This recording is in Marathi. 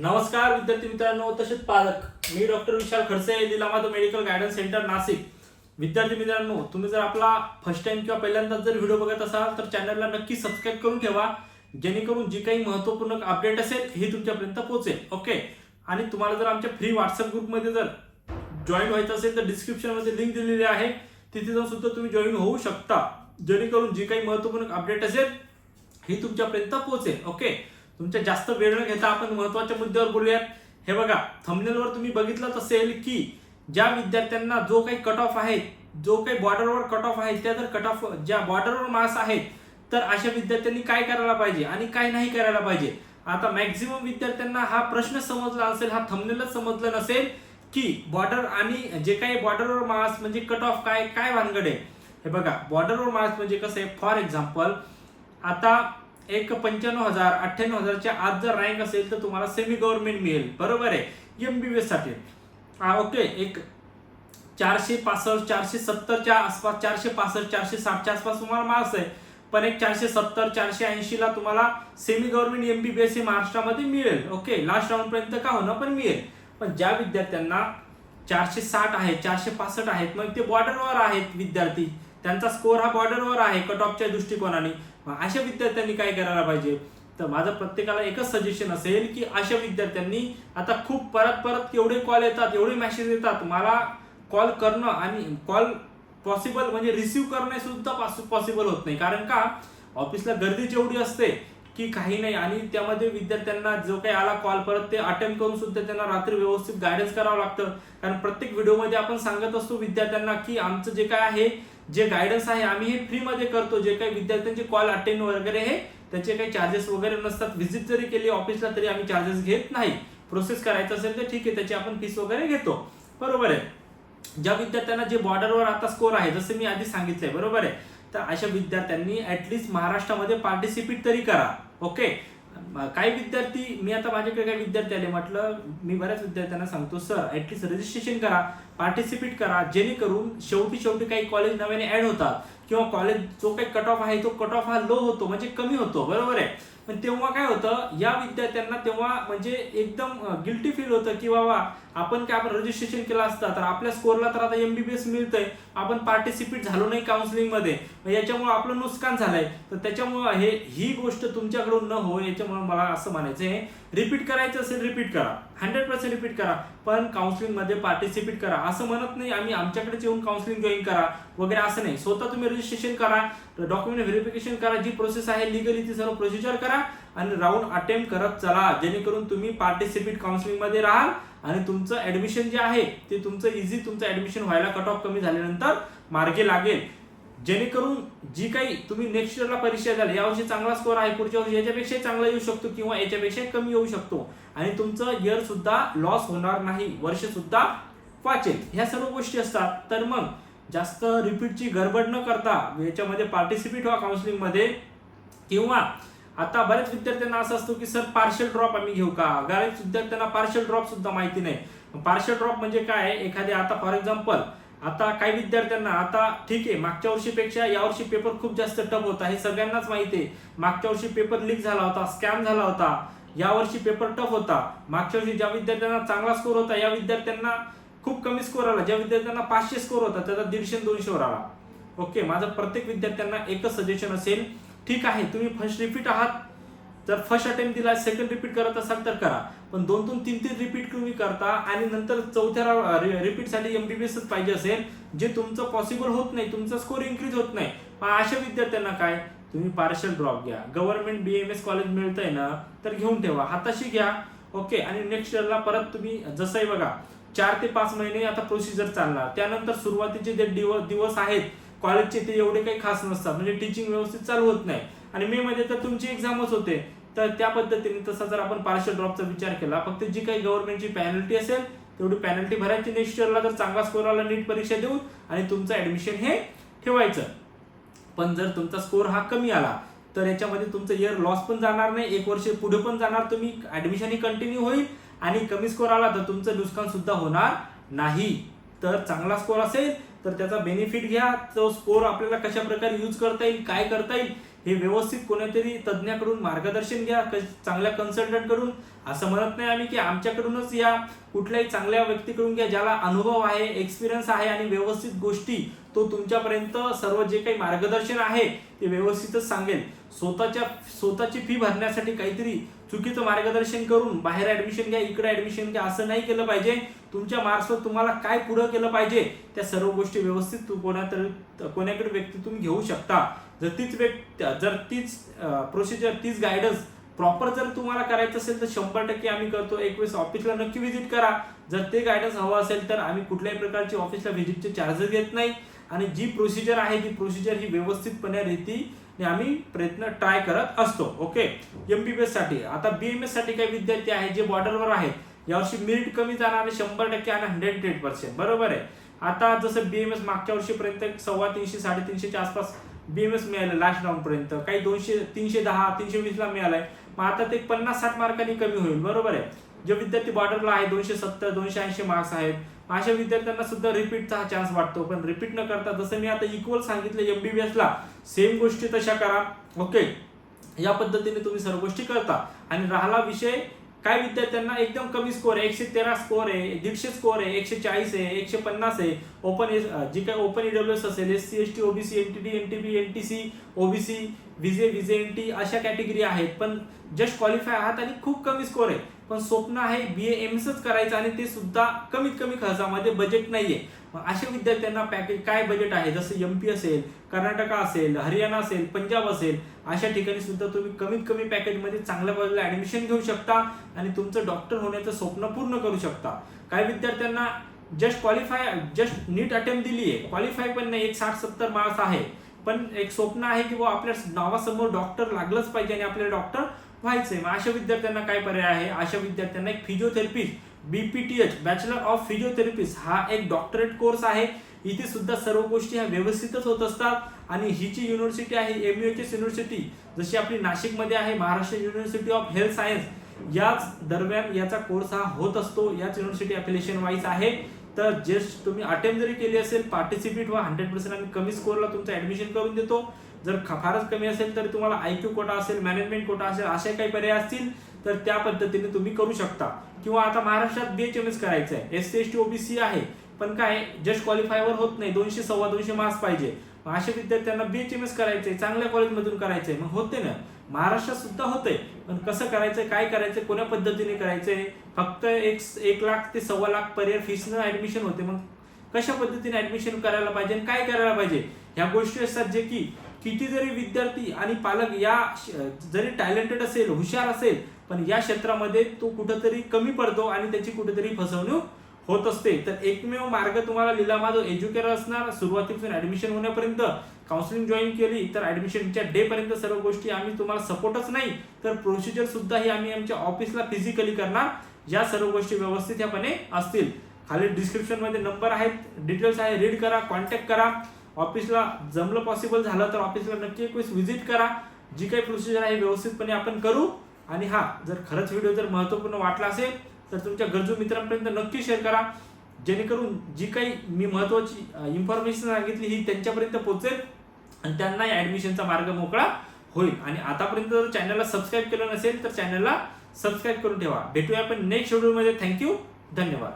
नमस्कार विद्यार्थी मित्रांनो. तसेच पालक मी डॉक्टर विशाल खडसे लिलामात मेडिकल गायडन्स सेंटर नाशिक. विद्यार्थी मित्रांनो तुम्ही जर आपला फर्स्ट टाइम किंवा पहिल्यांदाच जर व्हिडिओ बघत असाल तर चॅनलला नक्की सबस्क्राईब करून ठेवा. जेणेकरून जी काही महत्त्वपूर्ण अपडेट असेल हे तुमच्यापर्यंत पोहोचेल. ओके आणि तुम्हाला जर आमच्या फ्री व्हॉट्सअप ग्रुपमध्ये जर जॉईन व्हायचं असेल तर डिस्क्रिप्शनमध्ये लिंक दिलेली आहे. तिथे जाऊन सुद्धा तुम्ही जॉईन होऊ शकता. जेणेकरून जी काही महत्त्वपूर्ण अपडेट असेल ही तुमच्यापर्यंत पोहोचेल. ओके तुमच्या जास्त वेळ न घेता आपण महत्त्वाच्या मुद्द्यावर बोलूयात. हे बघा थंबनेलवर तुम्ही बघितलंच असेल की ज्या विद्यार्थ्यांना जो काही कट ऑफ आहे जो काही बॉर्डरवर कट ऑफ आहे त्या जर कट ऑफ ज्या बॉर्डरवर मार्क्स आहेत तर अशा विद्यार्थ्यांनी काय करायला पाहिजे आणि काय नाही करायला पाहिजे? आता मॅक्झिमम विद्यार्थ्यांना हा प्रश्न समजला असेल हा थंबनेलच समजलं नसेल की बॉर्डर आणि जे काही बॉर्डरवर मार्क्स म्हणजे कट ऑफ काय काय भानगड आहे? हे बघा बॉर्डरवर मार्क्स म्हणजे कसं आहे? फॉर एक्झाम्पल आता एक पंच्याण्णव हजार अठ्ठ्याण्णव हजारच्या आत जर रँक असेल तर तुम्हाला सेमी गव्हर्नमेंट मिळेल. बरोबर आहे? एम बी बी एससाठी. हा ओके एक चारशे पासष्ट चारशे सत्तरच्या आसपास चारशे पासष्ट चारशे साठच्या आसपास तुम्हाला मार्क्स आहे. पण एक चारशे सत्तर चारशे ऐंशीला तुम्हाला semi government M B B S हे महाराष्ट्रामध्ये मिळेल. ओके लास्ट राऊंडपर्यंत का होणं पण मिळेल. पण ज्या विद्यार्थ्यांना चारशे साठ आहे चारशे पासष्ट आहेत मग ते बॉर्डरवर आहेत विद्यार्थी. त्यांचा स्कोअर हा बॉर्डरवर आहे कट ऑफच्या दृष्टिकोनाने. अशा विद्यार्थ्यांनी काय करायला पाहिजे? तर माझं प्रत्येकाला एकच सजेशन असेल की अशा विद्यार्थ्यांनी आता खूप परत परत एवढे कॉल येतात एवढे मेसेज येतात. मला कॉल करणं आणि कॉल पॉसिबल म्हणजे रिसिव्ह करणे सुद्धा पॉसिबल होत नाही. कारण का? ऑफिसला गर्दी जेवढी असते की काही नाही आणि त्यामध्ये विद्यार्थ्यांना जो काही आला कॉल परत ते अटेम्प्ट करून सुद्धा त्यांना रात्री व्यवस्थित गायडन्स करावं लागतं. कारण प्रत्येक व्हिडिओमध्ये आपण सांगत असतो विद्यार्थ्यांना की आमचं जे काय आहे जे गायडन्स आहे आम्ही हे फ्रीमध्ये करतो. जे काही विद्यार्थ्यांचे कॉल अटेंड वगैरे हे त्याचे काही चार्जेस वगैरे नसतात. व्हिजिट जरी केली ऑफिसला तरी आम्ही चार्जेस घेत नाही. प्रोसेस करायचं असेल तर ठीक आहे त्याची आपण फीस वगैरे घेतो. बरोबर आहे. ज्या विद्यार्थ्यांना जे बॉर्डरवर आता स्कोर आहे जसं मी आधी सांगितलंय बरोबर आहे. तर अशा विद्यार्थ्यांनी ऍटलिस्ट महाराष्ट्रामध्ये पार्टिसिपेट तरी करा. ओके काही विद्यार्थी मी आता माझ्याकडे काही विद्यार्थी आले म्हटलं मी बऱ्याच विद्यार्थ्यांना सांगतो सर ऍटलिस्ट रजिस्ट्रेशन करा पार्टिसिपेट करा जेणेकरून शेवटी शेवटी काही कॉलेज नव्याने ऍड होतात. किंवा कॉलेज जो काही कट ऑफ आहे तो कट ऑफ हा लो होतो म्हणजे कमी होतो बरोबर आहे? पण तेव्हा काय होतं या विद्यार्थ्यांना तेव्हा म्हणजे एकदम गिल्टी फील होतं की बाबा आपण काय आपण रजिस्ट्रेशन केलं असतं तर आपल्या स्कोरला तर आता एमबीबीएस मिळतंय. आपण पार्टिसिपेट झालो नाही काउन्सिलिंगमध्ये. याच्यामुळे आपलं नुकसान झालंय. तर त्याच्यामुळे हे ही गोष्ट तुमच्याकडून न हो याच्यामुळे मला असं म्हणायचं आहे. रिपीट करायचं असेल रिपीट करा. हंड्रेड पर्सेंट रिपीट करा. पण काउन्सिलिंगमध्ये पार्टिसिपेट करा. असं म्हणत नाही आम्ही आमच्याकडेच येऊन काउन्सिलिंग जॉईन करा. वगैरे असं नाही. स्वतः तुम्ही रजिस्ट्रेशन करा. डॉक्युमेंट व्हेरिफिकेशन करा जी प्रोसेस आहे लिगली ती सर्व प्रोसिजर करा आणि राऊंड अटेम्प्ट करत चला. जेणेकरून तुम्ही पार्टिसिपेट काउन्सिलिंगमध्ये राहाल आणि तुमचं ऍडमिशन जे आहे ते तुमचं इझी तुमचं ऍडमिशन व्हायला कट ऑफ कमी झाल्यानंतर मार्गे लागेल. जेणेकरून जी काही तुम्ही नेक्स्ट इयरला परीक्षा द्याल यावर्षी चांगला स्कोर आहे पुढच्या वर्षी याच्यापेक्षा चांगला येऊ शकतो किंवा याच्यापेक्षा कमी येऊ शकतो. आणि तुमचं इयर सुद्धा लॉस होणार नाही वर्ष सुद्धा वाचेल. ह्या सर्व गोष्टी असतात. तर मग जास्त रिपीटची गडबड न करता याच्यामध्ये पार्टिसिपेट व्हा काउन्सिलिंगमध्ये किंवा आता बऱ्याच विद्यार्थ्यांना असं असतो की सर पार्शल ड्रॉप आम्ही घेऊ का? बऱ्याच विद्यार्थ्यांना पार्शल ड्रॉप सुद्धा माहिती नाही. पार्शल ड्रॉप म्हणजे काय एखादे आता फॉर एक्झाम्पल आता काही विद्यार्थ्यांना आता ठीक आहे मागच्या वर्षीपेक्षा यावर्षी पेपर खूप जास्त टफ होता. हे सगळ्यांनाच माहिती आहे. मागच्या वर्षी पेपर लीक झाला होता स्कॅम झाला होता. यावर्षी पेपर टफ होता. मागच्या वर्षी ज्या विद्यार्थ्यांना चांगला स्कोर होता या विद्यार्थ्यांना खूप कमी स्कोर आला. ज्या विद्यार्थ्यांना पाचशे स्कोर होता त्याचा दीडशे दोनशेवर आला. ओके माझं प्रत्येक विद्यार्थ्यांना एकच सजेशन असेल. ठीक आहे तुम्ही फर्स्ट रिपीट आहात. जर फर्स्ट अटेम्प्ट दिला सेकंड रिपीट करत असाल तर करा. पण दोन दोन तीन तीन रिपीट तुम्ही करता आणि नंतर चौथ्या रिपीटसाठी एमबीबीएस पाहिजे असेल जे तुमचं पॉसिबल होत नाही तुमचा स्कोर इन्क्रीज होत नाही. मग अशा विद्यार्थ्यांना काय? तुम्ही पार्शल ड्रॉप घ्या. Government B M S college मिळतंय ना तर घेऊन ठेवा. हाताशी घ्या. ओके आणि नेक्स्ट इयरला परत तुम्ही जसंही बघा चार ते पाच महिने आता प्रोसिजर चालणार. त्यानंतर सुरुवातीचे जे दिवस दिवस आहेत कॉलेजचे ते एवढे काही खास नसतात. म्हणजे टीचिंग व्यवस्थित चालू होत नाही. आणि मे मध्ये तर तुमची एक्झामच होते. तर त्या पद्धतीने तसा जर आपण पार्शल ड्रॉपचा विचार केला फक्त जी काही गव्हर्नमेंटची पॅनल्टी असेल तेवढी पॅनल्टी भरायची नेक्स्ट इयरला जर चांगला स्कोर आला नीट परीक्षा देऊन आणि तुमचं ऍडमिशन हे ठेवायचं. पण जर तुमचा स्कोर हा कमी आला तर याच्यामध्ये तुमचं इयर लॉस पण जाणार नाही. एक वर्ष पुढे पण जाणार तुम्ही ऍडमिशन ही कंटिन्यू होईल. आणि कमी स्कोर आला तर तुमचं नुकसान सुद्धा होणार नाही. तर चांगला स्कोर असेल तर त्याचा बेनिफिट घ्या. तो स्कोर आपल्याला कशा प्रकारे यूज करता येईल काय करता येईल हे व्यवस्थित कोणीतरी तज्ज्ञाकडून मार्गदर्शन घ्या क- चांगल्या कन्सल्टंटकडून असं म्हणत नाही आम्ही की आमच्याकडूनच या कुठल्याही चांगल्या व्यक्तीकडून घ्या ज्याला अनुभव आहे एक्सपिरियन्स आहे आणि व्यवस्थित गोष्टी तो तुमच्यापर्यंत सर्व जे काही मार्गदर्शन आहे ते व्यवस्थितच सांगेल. स्वतःच्या स्वतःची फी भरण्यासाठी काहीतरी चुकीचं मार्गदर्शन करून बाहेर ऍडमिशन घ्या इकडे ऍडमिशन घ्या असं नाही केलं पाहिजे. तुमच्या मार्क्सवर तुम्हाला काय पुढं केलं पाहिजे त्या सर्व गोष्टी व्यवस्थित कोणातरी कोणाकडे व्यक्ती तुम्ही घेऊ शकता. जर तीच व्यक्ती जर तीच प्रोसिजर तीच गायडन्स प्रॉपर जर तुम्हाला करायचं असेल तर शंभर टक्के आम्ही करतो. एक वेळेस ऑफिसला नक्की व्हिजिट करा. जर ते गायडन्स हवं असेल तर आम्ही कुठल्याही प्रकारची ऑफिसला व्हिजिटचे चार्जेस घेत नाही. आणि जी प्रोसिजर आहे ती प्रोसिजर ही व्यवस्थितपणे रीती आम्ही प्रयत्न ट्राय करत असतो ओके एमबीबीएससाठी. आता बीएमएससाठी काही विद्यार्थी आहेत जे बॉर्डरवर आहेत. यावर्षी मेरिट कमी जाणार शंभर टक्के आणि हंड्रेड एट पर्सेंट बरोबर आहे? आता जसं बीएमएस मागच्या वर्षीपर्यंत एक सव्वा तीनशे साडेतीनशेच्या आसपास बीएमएस मिळालं लास्ट राऊंड पर्यंत. काही दोनशे तीनशे दहा तीनशे वीसला मिळालाय. मग आता ते पन्नास साठ मार्कांनी कमी होईल. बरोबर आहे? जे विद्यार्थी बॉर्डरला आहे दोनशे सत्तर दोनशे ऐंशी मार्क्स आहेत अशा विद्यार्थ्यांना सुद्धा रिपीटचा हा चान्स वाटतो. पण रिपीट न करता जसं मी आता इक्वल सांगितलं एमबीबीएसला सेम गोष्टी तशा करा. ओके या पद्धतीने तुम्ही सर्व गोष्टी करता. आणि राहिला विषय काय विद्यार्थ्यांना एकदम कमी स्कोर आहे एकशे तेरा स्कोर आहे दीडशे स्कोर आहे एकशे चाळीस आहे एकशे पन्नास आहे. ओपन जी काय ओपन ईडब्ल्यू एस असेल S C S T OBC N T D N T B N T C OBC VJ VJ N T अशा कॅटेगरी आहेत. पण जस्ट क्वालिफाय आहात आणि खूप कमी स्कोर आहे. पण स्वप्न आहे बी ए एम एसच करायचं आणि ते सुद्धा कमीत कमी खर्चामध्ये बजेट नाहीये. मग अशा विद्यार्थ्यांना पॅकेज काय बजेट आहे? जसं एम पी असेल कर्नाटका असेल हरियाणा असेल पंजाब असेल अशा ठिकाणी सुद्धा तुम्ही कमीत कमी पॅकेजमध्ये चांगल्या कॉलेजला ऍडमिशन घेऊ शकता आणि तुमचं डॉक्टर होण्याचं स्वप्न पूर्ण करू शकता. काही विद्यार्थ्यांना just qualify just NEET attempt दिली आहे. क्वालिफाय पण नाही. एक साठ सत्तर मार्क्स आहे. पण एक स्वप्न आहे की बुवा आपल्या नावासमोर डॉक्टर लागलंच पाहिजे आणि आपल्याला डॉक्टर व्हायचंय. मग अशा विद्यार्थ्यांना काय पर्याय आहे? अशा विद्यार्थ्यांना एक physiotherapist BPTH bachelor of physiotherapist हा एक डॉक्टरेट कोर्स आहे. इथे सुद्धा सर्व गोष्टी ह्या व्यवस्थितच होत असतात. आणि ही जी युनिव्हर्सिटी आहे M U H S university जशी आपली नाशिकमध्ये आहे Maharashtra university of health science याच दरम्यान याचा कोर्स हा होत असतो. याच युनिव्हर्सिटी अफिलिएशन वाईज आहे. तर जस्ट तुम्ही अटेम्प्ट जरी केली असेल पार्टिसिपेट व्हा. हंड्रेड पर्सेंट आम्ही कमी स्कोरला तुमचं ऍडमिशन करून देतो. जर फारच कमी असेल तर तुम्हाला आयक्यू कोटा असेल मॅनेजमेंट कोटा असेल असे काही पर्याय असतील तर त्या पद्धतीने तुम्ही करू शकता. किंवा आता महाराष्ट्रात बीएचएमएस करायचं आहे S C S T OBC आहे. पण काय जस्ट क्वालिफायवर होत नाही. दोनशे सव्वा दोनशे मार्क्स पाहिजे. मग अशा विद्यार्थ्यांना बीएचएमएस करायचंय चांगल्या कॉलेजमधून करायचंय. मग होते ना. महाराष्ट्रात सुद्धा होतंय. पण कसं करायचंय काय करायचंय कोण्या पद्धतीने करायचंय? फक्त एक एक लाख ते सव्वा लाख पर्याय फीसनं ऍडमिशन होते. मग कशा पद्धतीने ऍडमिशन करायला पाहिजे आणि काय करायला पाहिजे? ह्या गोष्टी असतात जे की किती जरी विद्यार्थी आणि पालक या जरी टॅलेंटेड असेल हुशार असेल पण या क्षेत्रामध्ये तो कुठंतरी कमी पडतो आणि त्याची कुठेतरी फसवणूक होत असते. तर एकमेव मार्ग तुम्हाला लिला माझं एज्युकेटर असणार. सुरुवातीपासून ऍडमिशन होण्यापर्यंत काउन्सिलिंग जॉईन केली तर ऍडमिशनच्या डे पर्यंत सर्व गोष्टी आम्ही तुम्हाला सपोर्टच नाही तर प्रोसिजर सुद्धा ही आम्ही आमच्या ऑफिसला फिजिकली करणार. या सर्व गोष्टी व्यवस्थित ह्यापणे असतील. खाली डिस्क्रिप्शनमध्ये नंबर आहेत डिटेल्स आहे रीड करा कॉन्टॅक्ट करा. ऑफिसला जमलं पॉसिबल झालं तर ऑफिसला नक्की एक वेळेस व्हिजिट करा. जी काही प्रोसिजर आहे व्यवस्थितपणे आपण करू. आणि हा जर खरंच व्हिडिओ जर महत्त्वपूर्ण वाटला असेल तर तुमच्या गरजू मित्रांपर्यंत नक्की शेअर करा. जेणेकरून जी काही मी महत्वाची इन्फॉर्मेशन सांगितली ही त्यांच्यापर्यंत पोहोचेल आणि त्यांना ऍडमिशनचा मार्ग मोकळा होईल. आणि आतापर्यंत जर चॅनलला सबस्क्राईब केलं नसेल तर चॅनलला सबस्क्राईब करून ठेवा. भेटूया आपण नेक्स्ट व्हिडिओमध्ये थँक्यू धन्यवाद.